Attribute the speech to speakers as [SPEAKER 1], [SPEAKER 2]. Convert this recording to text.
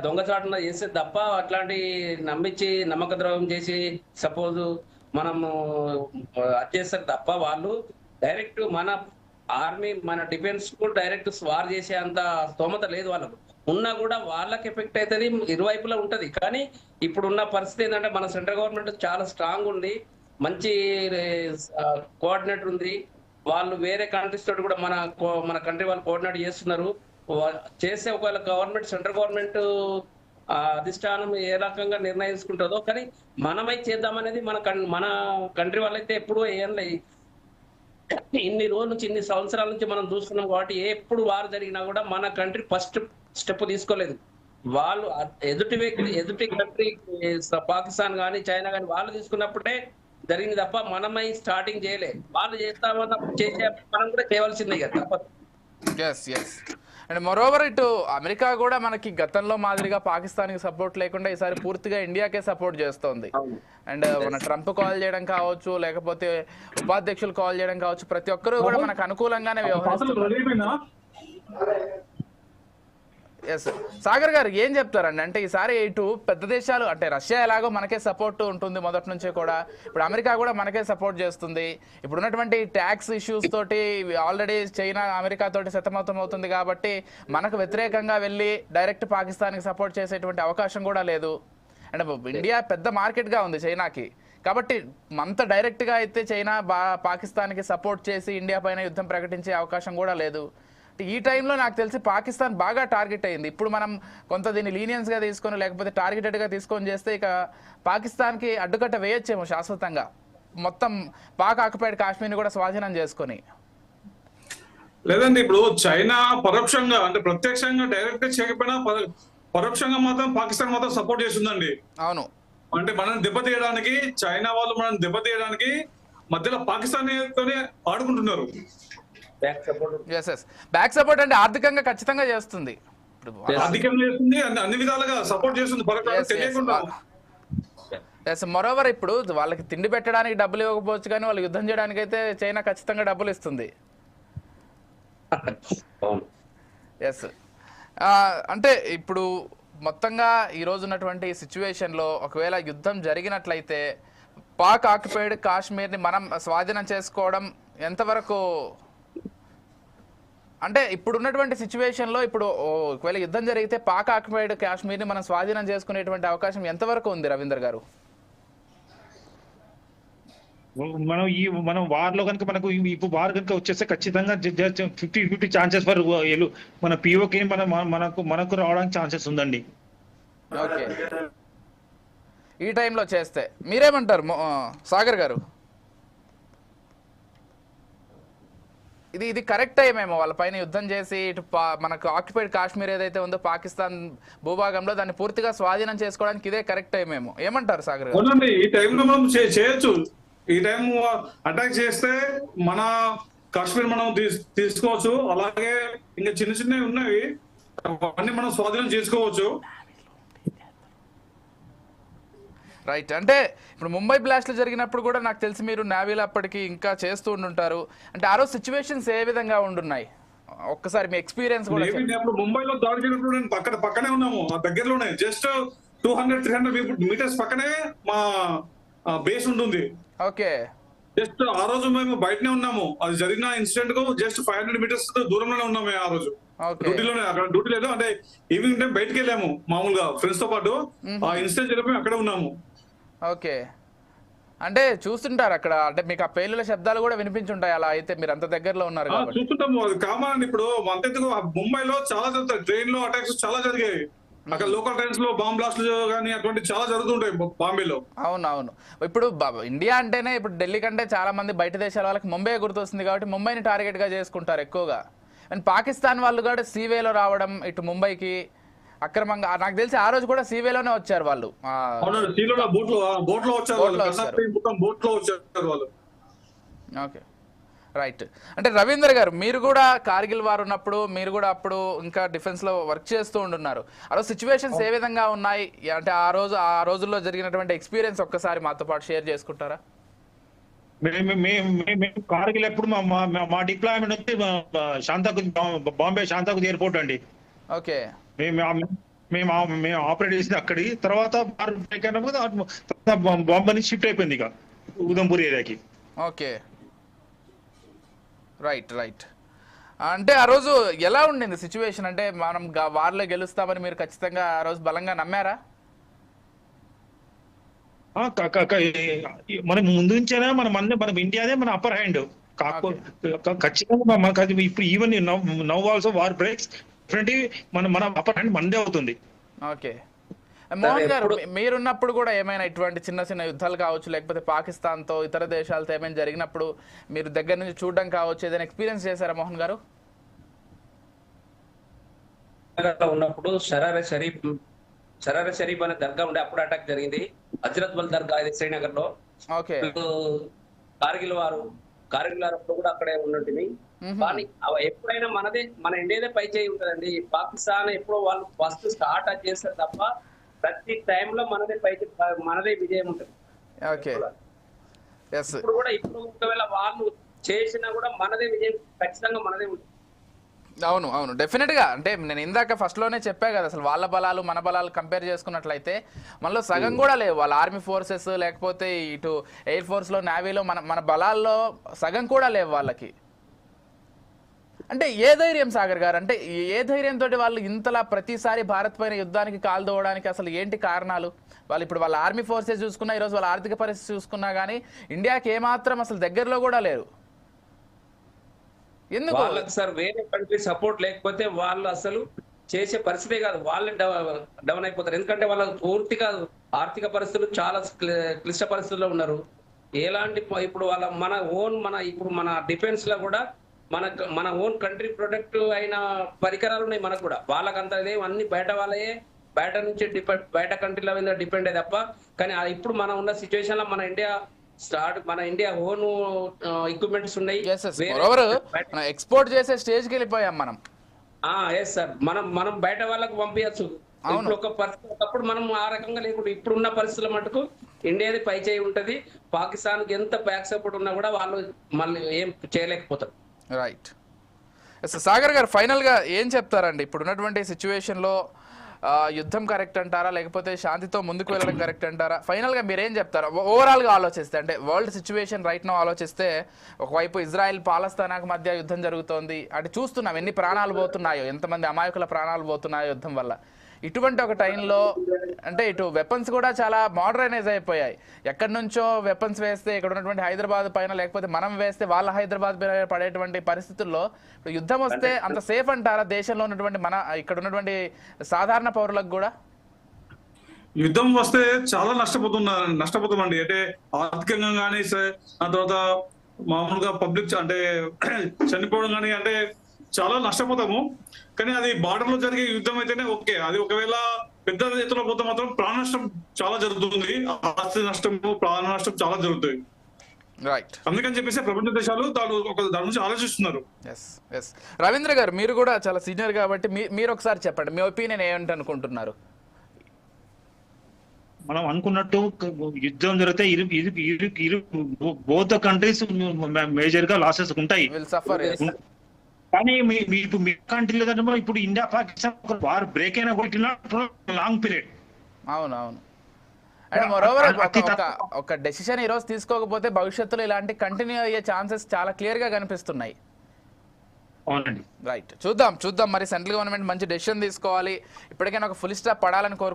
[SPEAKER 1] దొంగచాటున చేస్తే తప్ప అట్లాంటి నమ్మించి నమ్మక ద్రోహం చేసి సపోజ్ మనము అది చేస్తారు తప్ప వాళ్ళు డైరెక్ట్ మన ఆర్మీ మన డిఫెన్స్కు డైరెక్ట్ స్వార్ చేసే అంత స్తోమత లేదు వాళ్ళకు. ఉన్నా కూడా వాళ్ళకి ఎఫెక్ట్ అవుతుంది ఇరువైపులా ఉంటది. కానీ ఇప్పుడున్న పరిస్థితి ఏంటంటే మన సెంట్రల్ గవర్నమెంట్ చాలా స్ట్రాంగ్ ఉంది. మంచి కోఆర్డినేటర్ ఉంది. వాళ్ళు వేరే కంట్రీస్ తోటి కూడా మన కో- మన కంట్రీ వాళ్ళు కోఆర్డినేట్ చేస్తున్నారు. చేసే ఒకవేళ గవర్నమెంట్ సెంట్రల్ గవర్నమెంట్ అధిష్టానం ఏ రకంగా నిర్ణయించుకుంటుందో కానీ మనమై చేద్దామనేది మన మన కంట్రీ వాళ్ళైతే ఎప్పుడూ ఏం ఇన్ని రోజుల నుంచి ఇన్ని సంవత్సరాల నుంచి మనం చూస్తున్నాం కాబట్టి ఎప్పుడు వారు జరిగినా కూడా మన కంట్రీ ఫస్ట్ స్టెప్ తీసుకోలేదు. వాళ్ళు ఎదుటి వ్యక్తి ఎదుటి కంట్రీ పాకిస్తాన్ కానీ చైనా కానీ వాళ్ళు తీసుకున్నప్పుడే జరిగింది తప్ప మనమై స్టార్టింగ్ చేయలేదు వాళ్ళు చేస్తామన్నప్పుడు చేసే మనం కూడా చేయవలసిందే కదా తప్పదు.
[SPEAKER 2] అండ్ మరోవర్ ఇటు అమెరికా కూడా మనకి గతంలో మాదిరిగా పాకిస్తాన్కి సపోర్ట్ లేకుండా ఈసారి పూర్తిగా ఇండియాకే సపోర్ట్ చేస్తోంది. అండ్ మన ట్రంప్ కాల్ చేయడం కావచ్చు లేకపోతే ఉపాధ్యక్షులు కాల్ చేయడం కావచ్చు ప్రతి ఒక్కరూ కూడా మనకు అనుకూలంగానే వ్యవహరిస్తున్నారు. ఎస్ సాగర్ గారు ఏం చెప్తారండి? అంటే ఈసారి ఇటు పెద్ద దేశాలు అంటే రష్యా ఎలాగో మనకే సపోర్ట్ ఉంటుంది మొదటి నుంచే కూడా. ఇప్పుడు అమెరికా కూడా మనకే సపోర్ట్ చేస్తుంది. ఇప్పుడు ఉన్నటువంటి ట్యాక్స్ ఇష్యూస్ తోటి ఆల్రెడీ చైనా అమెరికా తోటి సతమతం అవుతుంది కాబట్టి మనకు వ్యతిరేకంగా వెళ్ళి డైరెక్ట్ పాకిస్తాన్కి సపోర్ట్ చేసేటువంటి అవకాశం కూడా లేదు. అండ్ ఇండియా పెద్ద మార్కెట్గా ఉంది చైనాకి. కాబట్టి అంత డైరెక్ట్గా అయితే చైనా బా పాకిస్తాన్కి సపోర్ట్ చేసి ఇండియా పైన యుద్ధం ప్రకటించే అవకాశం కూడా లేదు. ఈ టైంలో నాకు తెలిసి పాకిస్తాన్ బాగా టార్గెట్ అయింది. ఇప్పుడు మనం కొంత దీన్ని లీనియన్స్గా తీసుకొని లేకపోతే టార్గెటెడ్గా తీసుకొని చేస్తే ఇక పాకిస్తాన్కి అడ్డుకట్ట వేయొచ్చేమో శాశ్వతంగా. మొత్తం పాక్ ఆక్యుపైడ్ కాశ్మీర్ని కూడా స్వాధీనం చేసుకొని.
[SPEAKER 3] లేదండి ఇప్పుడు చైనా పరోక్షంగా అంటే ప్రత్యక్షంగా డైరెక్ట్గా చేయకపోయినా పర- పరోక్షంగా మాత్రం పాకిస్తాన్ మాత్రం సపోర్ట్ చేస్తుందండి.
[SPEAKER 2] అవును.
[SPEAKER 3] అంటే మనం దెబ్బతీయడానికి చైనా వాళ్ళు మనం దెబ్బతీయడానికి మధ్యలో పాకిస్తాన్ తోనే ఆడుకుంటున్నారు.
[SPEAKER 1] బ్యాక్ సపోర్ట్
[SPEAKER 2] అంటే ఆర్థికంగా ఖచ్చితంగా చేస్తుంది.
[SPEAKER 3] అన్ని విధాలుగా సపోర్ట్. తెలియకుండా.
[SPEAKER 2] మరోవర్ ఇప్పుడు వాళ్ళకి తిండి పెట్టడానికి డబ్బులు ఇవ్వకపోవచ్చు కానీ వాళ్ళు యుద్ధం చేయడానికి అయితే చైనా ఖచ్చితంగా డబ్బులు ఇస్తుంది. ఎస్ అంటే ఇప్పుడు మొత్తంగా ఈ రోజు ఉన్నటువంటి సిచ్యువేషన్లో ఒకవేళ యుద్ధం జరిగినట్లయితే పాక్ ఆక్యుపైడ్ కాశ్మీర్ని మనం స్వాధీనం చేసుకోవడం ఎంతవరకు అంటే ఇప్పుడు ఉన్నటువంటి సిచ్యువేషన్లో ఇప్పుడు ఒకవేళ యుద్ధం జరిగితే పాక్ ఆక్యుపైడ్ కాశ్మీర్ని మనం స్వాధీనం చేసుకునేటువంటి అవకాశం ఎంతవరకు ఉంది రవీందర్ గారు?
[SPEAKER 4] మనం ఈ మనం వార్లో కనుక మనకు ఇప్పుడు వార్ కనుక వచ్చేస్తే ఖచ్చితంగా ఫిఫ్టీ ఫిఫ్టీ ఛాన్సెస్ ఫర్ మన పిఓకి మన మన- మనకు మనకు రావడానికి ఛాన్సెస్ ఉందండి.
[SPEAKER 2] ఓకే ఈ టైంలో చేస్తే మీరేమంటారు సాగర్ గారు? ఇది ఇది కరెక్ట్ టైమేమో వాళ్ళ పైన యుద్ధం చేసి ఇటు మనకు ఆక్యుపైడ్ కాశ్మీర్ ఏదైతే ఉందో పాకిస్తాన్ భూభాగంలో దాన్ని పూర్తిగా స్వాధీనం చేసుకోవడానికి ఇదే కరెక్ట్ టైమేమో ఏమంటారు సాగర్
[SPEAKER 3] ఈ టైంలో మనం చేయొచ్చు. ఈ టైం అటాక్ చేస్తే మన కాశ్మీర్ మనం తీసుకోవచ్చు. అలాగే ఇంకా చిన్న చిన్నవి ఉన్నవి అవన్నీ మనం స్వాధీనం చేసుకోవచ్చు.
[SPEAKER 2] రైట్ అంటే ఇప్పుడు ముంబై బ్లాస్ట్లు జరిగినప్పుడు కూడా నాకు తెలిసి మీరు నావీలో అప్పటికి ఇంకా చేస్తూ ఉండుంటారు. అంటే ఆ రోజు సిచ్యువేషన్స్ ఏ విధంగా ఉండున్నాయి? ఒక్కసారి మీ ఎక్స్పీరియన్స్ కూడా
[SPEAKER 3] ముంబైలో దాడి నేను పక్కన పక్కనే ఉన్నాము ఆ దగ్గరలోనే. Just two hundred three hundred meters పక్కనే మా బేస్ ఉంటుంది
[SPEAKER 2] ఓకే
[SPEAKER 3] జస్ట్ ఆ రోజు మేము బయటనే ఉన్నాము. అది జరిగిన ఇన్సిడెంట్కు జస్ట్ ఫైవ్ హండ్రెడ్ మీటర్స్ దూరంలోనే ఉన్నాము ఆ రోజు. డ్యూటీలోనే అక్కడ డ్యూటీ లేదు. అంటే ఈవినింగ్ టైం బయటకు వెళ్ళాము మామూలుగా ఫ్రెండ్స్తో పాటు. ఆ ఇన్సిడెంట్ జరిగిపోయి అక్కడే ఉన్నాము.
[SPEAKER 2] ఓకే. అంటే చూస్తుంటారు అక్కడ అంటే మీకు ఆ పేలుల శబ్దాలు కూడా వినిపించుంటాయి అలా అయితే మీరు అంత దగ్గరలో ఉన్నారు
[SPEAKER 3] చూస్తుంటాము కామన్ ఇప్పుడు అంతెందుకు ముంబైలో చాలా జరుగుతాయి. ట్రైన్లో అటాక్స్ చాలా జరిగాయి. అక్కడ లోకల్ ట్రైన్స్లో బాంబ్ బ్లాస్ట్లు కానీ అటువంటి చాలా జరుగుతుంటాయి బాంబేలో.
[SPEAKER 2] అవును అవును ఇప్పుడు ఇండియా అంటేనే ఇప్పుడు ఢిల్లీ కంటే చాలా మంది బయట దేశాల వాళ్ళకి ముంబై గుర్తొస్తుంది కాబట్టి ముంబైని టార్గెట్గా చేసుకుంటారు ఎక్కువగా. అండ్ పాకిస్తాన్ వాళ్ళు కూడా సీవేలో రావడం ఇటు ముంబైకి అక్రమంగా నాకు తెలిసి ఆ రోజు కూడా సీవేలోనే వచ్చారు వాళ్ళు. ఆ,
[SPEAKER 3] అవునండి సీలో బోట్లో బోట్లో వచ్చారు
[SPEAKER 2] Boat
[SPEAKER 3] వాళ్ళు.
[SPEAKER 2] లో
[SPEAKER 3] కర్ణాటక
[SPEAKER 2] వచ్చారు.
[SPEAKER 3] మొత్తం బోట్లో వచ్చారు వాళ్ళు.
[SPEAKER 2] ఓకే. రైట్. అంటే రవీందర్ గారు మీరు కూడా కార్గిల్ వారు ఉన్నప్పుడు మీరు కూడా అప్పుడు ఇంకా డిఫెన్స్లో వర్క్ చేస్తూ ఉంటున్నారు ఆ రోజు సిచ్యువేషన్స్ ఏ విధంగా ఉన్నాయి? అంటే ఆ రోజు ఆ రోజుల్లో జరిగినటువంటి ఎక్స్పీరియన్స్ ఒక్కసారి మాతో పాటు షేర్ చేసుకుంటారా?
[SPEAKER 4] మేము కార్గిల్ ఎప్పుడు మా మా- మా- మా డిప్లాయ్మెంట్ వచ్చి శాంతాకు బాంబే శాంతాకు ఎయిర్పోర్ట్ అండి.
[SPEAKER 2] ఓకే.
[SPEAKER 4] మేము మేము మేము ఆపరేట్ చేసింది అక్కడి తర్వాత వార్ బ్రేక్ అయినప్పుడు తర్వాత బాంబ్ అనేది షిఫ్ట్ అయిపోయింది ఇక ఉదంపూర్ ఏరియాకి.
[SPEAKER 2] ఓకే. Right right. అంటే ఆ రోజు ఎలా ఉండింది సిచ్యువేషన్? అంటే మనం వార్లో గెలుస్తామని మీరు ఖచ్చితంగా ఆ రోజు బలంగా నమ్మారా?
[SPEAKER 4] మనం ముందు నుంచేనే? మనం మన మన ఇండియాదే మన అప్పర్ హ్యాండ్ కాకపోతే ఖచ్చితంగా ఇప్పుడు even now also war breaks definitely మన మన అప్పర్ హ్యాండ్ మందే అవుతుంది.
[SPEAKER 2] ఓకే. మోహన్ గారు మీరున్నప్పుడు కూడా ఏమైనా ఇటువంటి చిన్న చిన్న యుద్ధాలు కావచ్చు లేకపోతే పాకిస్తాన్తో ఇతర దేశాలతో ఏమైనా జరిగినప్పుడు మీరు దగ్గర నుంచి చూడడం కావచ్చు ఏదైనా ఎక్స్పీరియన్స్ చేశారా మోహన్ గారు?
[SPEAKER 1] ఉన్నప్పుడు షరార షరీఫ్ షరార షరీఫ్ అనే దర్గా ఉండే అప్పుడు అటాక్ జరిగింది. హజరత్ బల్ దర్గా ఇది శ్రీనగర్లో
[SPEAKER 2] ఓకే
[SPEAKER 1] కార్గిల్ వారు కార్గిల్ వారు అప్పుడు కూడా అక్కడే ఉన్నట్టుంది
[SPEAKER 2] మ్మ్.
[SPEAKER 1] కానీ అవ- ఎప్పుడైనా మనదే మన ఇండియాదే పై చేయి ఉంటుందండి. పాకిస్తాన్ ఎప్పుడో వాళ్ళు ఫస్ట్ స్టార్ట్ చేస్తారు తప్ప ప్రతి టైంలో మనదే పై మనదే విజయం ఉంటుంది. ఇప్పుడు కూడా ఇప్పుడు ఒకవేళ వాళ్ళు చేసినా కూడా మనదే విజయం ఖచ్చితంగా మనదే ఉంటుంది.
[SPEAKER 2] అవును అవును. డెఫినెట్గా. అంటే నేను ఇందాక ఫస్ట్లోనే చెప్పా కదా అసలు వాళ్ళ బలాలు మన బలాలు కంపేర్ చేసుకున్నట్లయితే మనలో సగం కూడా లేవు. వాళ్ళ ఆర్మీ ఫోర్సెస్ లేకపోతే ఇటు ఎయిర్ ఫోర్స్లో నేవీలో మన మన బలాల్లో సగం కూడా లేవు వాళ్ళకి. అంటే ఏ ధైర్యం సాగర్ గారు? అంటే ఏ ధైర్యంతో వాళ్ళు ఇంతలా ప్రతిసారి భారత్ పైన యుద్ధానికి కాలు దోవడానికి అసలు ఏంటి కారణాలు? వాళ్ళు ఇప్పుడు వాళ్ళ ఆర్మీ ఫోర్సెస్ చూసుకున్నా ఈరోజు వాళ్ళ ఆర్థిక పరిస్థితి చూసుకున్నా కానీ ఇండియాకి ఏమాత్రం అసలు దగ్గరలో కూడా లేరు. ఎందుకు?
[SPEAKER 1] వాళ్ళకి సార్ వేరే కంట్రీ సపోర్ట్ లేకపోతే వాళ్ళు అసలు చేసే పరిస్థితే కాదు. వాళ్ళే డౌన్ అయిపోతారు. ఎందుకంటే వాళ్ళ పూర్తిగా ఆర్థిక పరిస్థితులు చాలా క్లిష్ట పరిస్థితుల్లో ఉన్నారు. ఎలాంటి ఇప్పుడు వాళ్ళ మన ఓన్ మన ఇప్పుడు మన డిఫెన్స్లో కూడా మన మన ఓన్ కంట్రీ ప్రొడక్ట్ అయిన పరికరాలు ఉన్నాయి మనకు కూడా. వాళ్ళకంత అన్ని బయట వాళ్ళే బయట నుంచి డిపెండ్ బయట కంట్రీల మీద డిపెండ్ అయ్యి తప్ప కానీ ఇప్పుడు మనం ఉన్న సిచ్యువేషన్లో మన ఇండియా స్టార్ట్ మన ఇండియా ఓన్ ఎక్విప్మెంట్స్ ఉన్నాయి.
[SPEAKER 2] ఎక్స్పోర్ట్ చేసే స్టేజ్కి వెళ్ళిపోయాం మనం.
[SPEAKER 1] ఎస్ సార్ మనం మనం బయట వాళ్ళకు పంపించచ్చు. ఇప్పుడు ఒక పరిస్థితి ఒకప్పుడు మనం ఆ రకంగా లేకుండా ఇప్పుడున్న పరిస్థితుల మటుకు ఇండియాది పై చేయి ఉంటది. పాకిస్తాన్కి ఎంత బ్యాక్ సపోర్ట్ ఉన్నా కూడా వాళ్ళు మళ్ళీ ఏం చేయలేకపోతారు.
[SPEAKER 2] రైట్ ఎస్ సాగర్ గారు ఫైనల్గా ఏం చెప్తారండి? ఇప్పుడు ఉన్నటువంటి సిచ్యువేషన్లో యుద్ధం కరెక్ట్ అంటారా? లేకపోతే శాంతితో ముందుకు వెళ్ళడం కరెక్ట్ అంటారా? ఫైనల్గా మీరేం చెప్తారా? ఓవరాల్గా ఆలోచిస్తే అంటే వరల్డ్ సిచ్యువేషన్ రైట్ నో ఆలోచిస్తే ఒకవైపు ఇజ్రాయెల్ పాలస్తానాకు మధ్య యుద్ధం జరుగుతోంది. అంటే చూస్తున్నాం ఎన్ని ప్రాణాలు పోతున్నాయో ఎంతమంది అమాయకుల ప్రాణాలు పోతున్నాయో యుద్ధం వల్ల. ఇటువంటి ఒక టైంలో అంటే ఇటు వెపన్స్ కూడా చాలా మోడర్నైజ్ అయిపోయాయి. ఎక్కడి నుంచో వెపన్స్ వేస్తే ఇక్కడ ఉన్నటువంటి హైదరాబాద్ పైన లేకపోతే మనం వేస్తే వాళ్ళ హైదరాబాద్ పైన పడేటువంటి పరిస్థితుల్లో ఇప్పుడు యుద్ధం వస్తే అంత సేఫ్ అంటారా దేశంలో ఉన్నటువంటి మన ఇక్కడ ఉన్నటువంటి సాధారణ పౌరులకు కూడా?
[SPEAKER 3] యుద్ధం వస్తే చాలా నష్టపోతున్నారు నష్టపోతామండి. అంటే ఆర్థికంగా కానీ తర్వాత మామూలుగా పబ్లిక్ అంటే చనిపోవడం కానీ అంటే చాలా నష్టపోతాము. కానీ అది బార్డర్లో జరిగే యుద్ధం అయితేనే ఓకే. అది ఒకవేళ పెద్ద ఎత్తున పోతే మాత్రం ప్రాణ నష్టం చాలా జరుగుతుంది. ఆస్తి నష్టము ప్రాణ నష్టం చాలా జరుగుతుంది
[SPEAKER 2] రైట్
[SPEAKER 3] అందుకని చెప్పేసి ప్రపంచ దేశాలు ఒక దాని గురించి ఆలోచిస్తున్నారు.
[SPEAKER 2] రవీంద్ర గారు మీరు కూడా చాలా సీనియర్ కాబట్టి మీ మీరు ఒకసారి చెప్పండి. మీ ఒపీనియన్ ఏంటి అనుకుంటున్నారు?
[SPEAKER 4] మనం అనుకున్నట్టు యుద్ధం జరిగితే ఇరు ఇరు ఇరు ఇరు బోత్ కంట్రీస్ మేజర్గా లాసెస్ ఉంటాయి.
[SPEAKER 2] విల్ సఫర్
[SPEAKER 4] కానీ మీ ఇప్పుడు మీ కంట్రీలో ఇప్పుడు ఇండియా పాకిస్తాన్ వార్ బ్రేక్ అయినా కూడా లాంగ్ పీరియడ్.
[SPEAKER 2] అవును అవును. అండ్ మరోవర్ ఒక డెసిషన్ ఈ రోజు తీసుకోకపోతే భవిష్యత్తులో ఇలాంటి కంటిన్యూ అయ్యే ఛాన్సెస్ చాలా క్లియర్గా కనిపిస్తున్నాయి.
[SPEAKER 4] అవునండి.
[SPEAKER 2] రైట్ చూద్దాం చూద్దాం. మరి సెంట్రల్ గవర్నమెంట్ మంచి డెసిషన్ తీసుకోవాలి. ఇప్పటికైనా ఒక ఫుల్ స్టాప్ పడాలని కోరుకుంటున్నాం.